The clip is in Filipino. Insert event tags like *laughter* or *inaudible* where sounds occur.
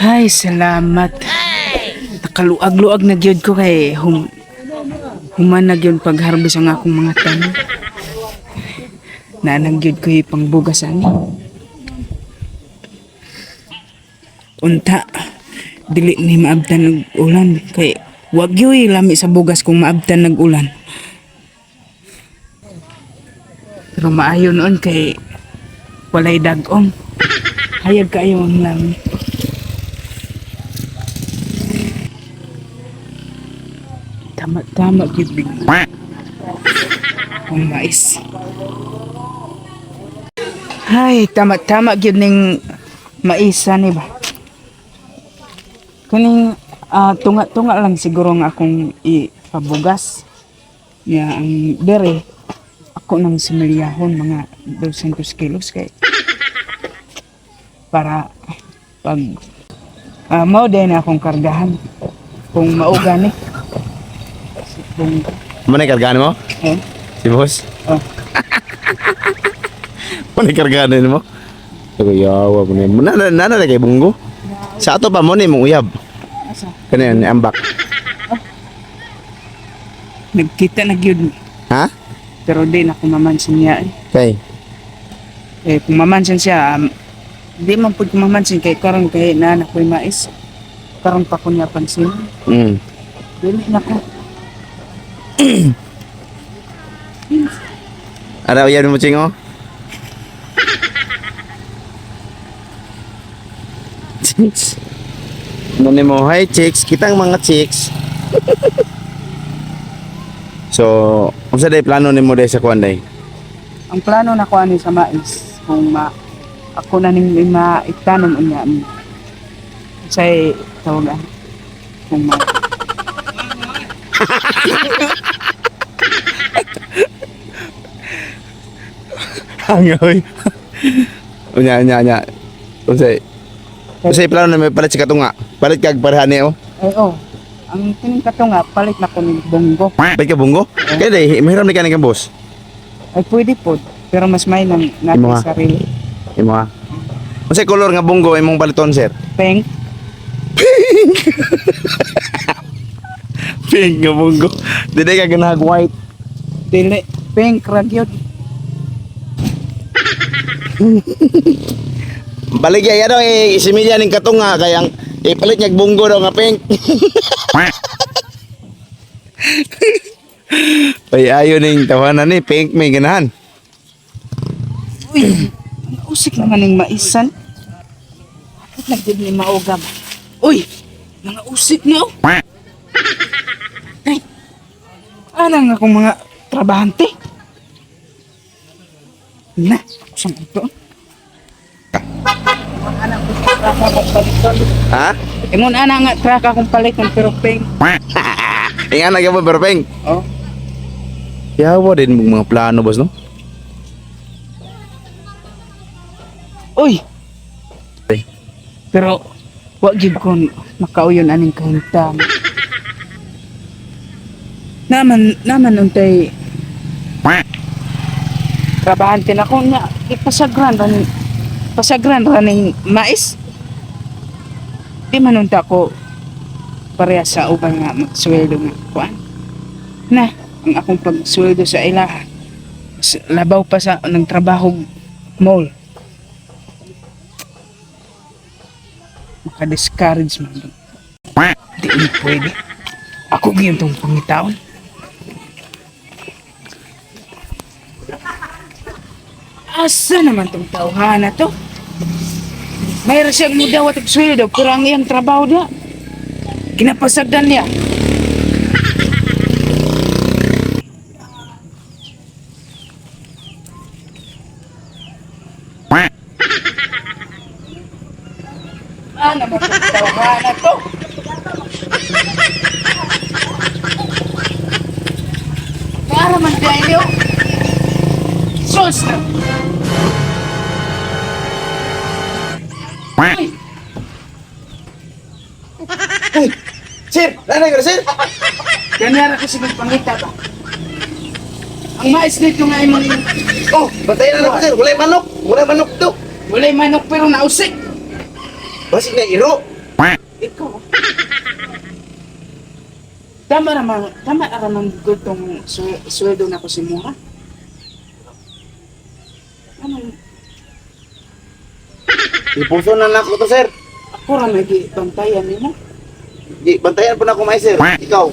Ay, salamat. Nakaluag-luag na gyud ko kay hum human na gyud pag-harvest ang akong mga tanom. Nanang gyud ko pang bugasan. Unta, dili ni maabtan ng ulan kay wag yoy lami sa bugas kung maabtan ng ulan. Pero maayo noon kay walay dagong. Hayag kayo ang lami. Tama-tama gibig. *laughs* Ang mais. Ay, tama-tama gyud ning maisa ni ba? Kaning ah, tunga-tunga lang siguro nga akong ipabugas. Ya ang dere ako nang similyahon mga 200 kilos kay *laughs* para pag ah, mao din akong kargahan kung mauga ni kung na kargaan mo? Si boss? *laughs* Ano na kargaan mo? Ako yawa mo na yun. Nana, nana na kay bunggo? Sa ato pa mo uyab. asa Kano yan, ambak. nagkita na gyud Ha? pero di na ko mamansin niya eh. Kay? eh kung mamansin siya um, di man pud ko mamansin kay karon kay na na ko'y mais karon pa ko niya pansin Mm. dili na ko Ara uyab mo chingo? Chicks. Ano mo? Hi chicks. Kitang mga chicks. so, kung sa day plano ni mo day sa kuan ang plano na ko ani sa mais kung ma ako na ning maitanom unya um, say tawagan kung ma Hangoy. Unya, unya, unya. Unsay? Unsay plano na may palit sa katunga? Palit kag parehani oh. ay oh ang tining kato nga palit na ko ning bonggo Palit ka bunggo? Kaya day, mahiram ni kaning boss. ay pwede po pero mas may nang natin Imo sarili Imo ha. Unsay color nga bunggo imong baliton sir? peng *laughs* Pink nga bunggo. Dili ka ganahag *laughs* white. dili peng ragyod Baligya yan daw eh, isimilya ning katunga kaya ang ipalit niya bunggo daw nga pink. *laughs* Ay ayo ning tawanan ni pink may ganahan. Uy, usik naman ng maisan. Bakit nagdib ni mauga ba? Uy, mga usik niyo. Ay, anang akong mga trabahante. Na, kusang ito. Ha? Ingon ana nga traka akong paliton pero peng. *laughs* Ingan na mo pero pink. Oh, Yawa din mong mga plano boss no? uy. Ay. Pero wa gyud ko makauyon aning kahintang. Naman naman untay trabahante na ko nya ipasagran ra ni pasagran ra ning mais. Di man unta ko pareha sa uban nga magsweldo nga kuan. Na, ang akong pagsweldo sa ilaha. Labaw pa sa ng trabaho mall. Maka-discourage man doon. Di pwede. Ako ngayon tong pangitaon. Asa naman tong tauhan na to? Mayroon siyang mudawat at sweldo, pero ang iyang trabaho niya, kinapasagdan niya. Ano naman tong tauhan na to? Para man tayo. Sus! Ay! Sir, nanay ka sir. Ganara ko sige pangita ba? Ang mais nito nga imong Oh, batayin na ako sir. Wala manok. Wala manok to. walay manok pero nausik. Basig na iro. Ikaw. Tama naman, tama naman gutong swe- sweldo na ko si Mura. Ipuso na lang ko to, sir. ako ra may bantayan nimo. Di, bantayan po na ako, may sir. Ikaw.